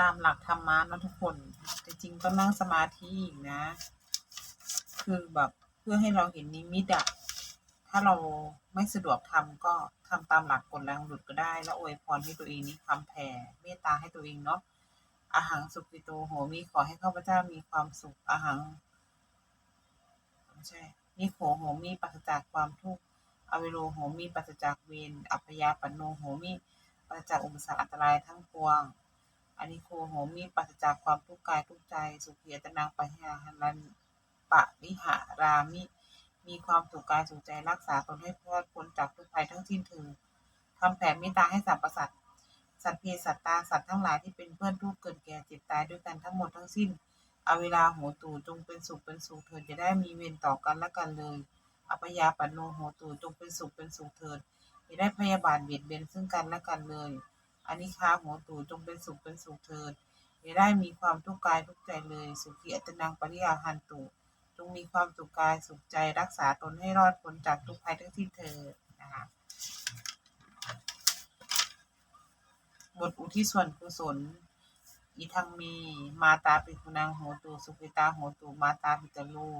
ตามหลักธรรมะนะทุกคน จริงๆต้องนั่งสมาธิอีกนะ คือแบบเพื่อให้เราเห็นนิมิตอะถ้าเราไม่สะดวกทำก็ทำตามหลักกฎแรงหลุดก็ได้ แล้วอวยพรให้ตัวเองนี่คำแผ่เมตตาให้ตัวเองเนาะอาหังสุขิโตโหมิขอให้ข้าพเจ้ามีความสุขอาหังไม่ใช่นิโขโหมิปราศจากความทุกข์อเวโรโหมิปราศจากเวรอัพยาปนโนโหมิปราศจากอุปสรรคอันตรายทั้งปวง อานิโคโหมิปราศจากความทุกข์กายทุกใจ สุขียตนางปะหาหันันปะวิหารามิ มีความสุขกายสุขใจรักษาตนให้รอดพ้นจากทุกภัยทั้งสิ้นเถิดทำแผ่เมตตาให้สรรพสัตว์สัตว์เพศสัตว์ตาสัตว์ทั้งหลายที่เป็นเพื่อนทุกข์เกิดแก่เจ็บตายด้วยกันทั้งหมดทั้งสิ้นเอาเวลาโหตูจงเป็นสุขเป็นสุขเถิดจะได้มีเวรต่อกันและกันเลยอัปยาปันโนโหตูจงเป็นสุขเป็นสุขเถิดจะได้พยาบาทเบียดเบียนซึ่งกันและกันเลย อานิคาโหตูจงเป็นสุขเป็นสุขเถิดอย่าได้มีความทุกข์กายทุกใจเลย สุขีอัตนังปริยาหันตุจงมีความสุขกายสุขใจรักษาตนให้รอดพ้นจากทุกภัยทั้งสิ้นเถิดนะคะบทอุทิศส่วนกุศลอีทังมีมาตาปิคุนังโหตูสุขิตาโหตูมาตาปิตาลู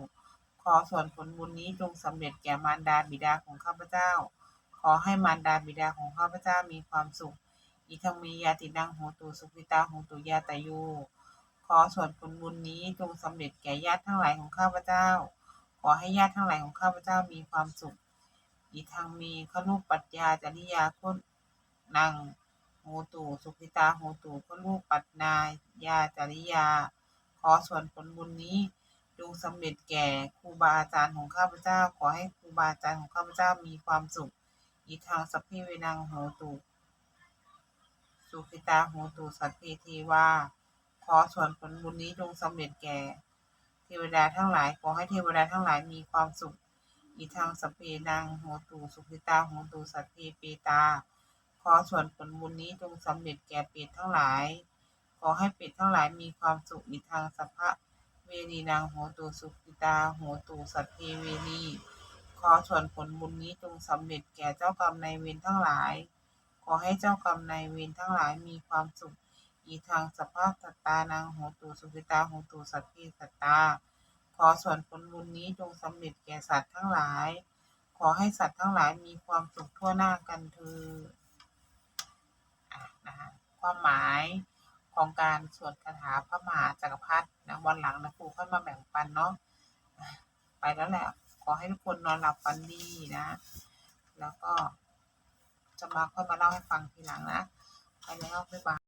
ขอส่วนผลบุญนี้จงสำเร็จแก่มารดาบิดาของข้าพเจ้า ขอให้มารดาบิดาของข้าพเจ้ามีความสุข อิทังมียาตินังโหตุสุขิตาโหตุยาตายุขอส่วนผลบุญนี้จงสำเร็จแก่ญาติทั้งหลายของข้าพเจ้า ขอให้ญาติทั้งหลายของข้าพเจ้ามีความสุข อิทังมีขนุปัจจาจริยาคุณนังโหตุสุขิตาโหตุขนุปัจนายาจริยา ขอส่วนผลบุญนี้จงสำเร็จแก่ครูบาอาจารย์ของข้าพเจ้า ขอให้ครูบาอาจารย์ของข้าพเจ้ามีความสุขอีทางสัพพิเวนังโหตุ สุขิตาโหตุสัตเพเทวาขอส่วนผลบุญนี้จงสำเร็จแก่ เทวดาทั้งหลาย ขอให้เทวดาทั้งหลายมีความสุข อีทางสัพเพนังโหตุสุขิตาโหตุสัตเพเปตา ขอส่วนผลบุญนี้จงสำเร็จแก่เปรตทั้งหลาย ขอให้เปรตทั้งหลายมีความสุขอีทางสัพพะเวรีนางโหตุสุขิตาโหตุสัตเพเวรีขอส่วนผลบุญนี้จงสำเร็จแก่เจ้ากรรมนายเวรทั้งหลาย ขอให้เจ้ากรรมนายเวรทั้งหลายมีความสุข อีทางสภาพสัตตานางโหตุสุขิตาโหตุสัตพีสัตตา ขอส่วนผลบุญนี้จงสำเร็จแก่สัตว์ทั้งหลาย ขอให้สัตว์ทั้งหลายมีความสุขทั่วหน้ากันเถิดนะคะความหมายของการสวดคาถาพระมหาจักรพรรดินะวันหลังนะครูค่อยมาแบ่งปันเนาะไปแล้วแหละ ขอให้ทุกคนนอนหลับฝันดีนะ แล้วก็ จะมาค่อยมาเล่าให้ฟังทีหลังนะ ไปแล้วบ๊ายบาย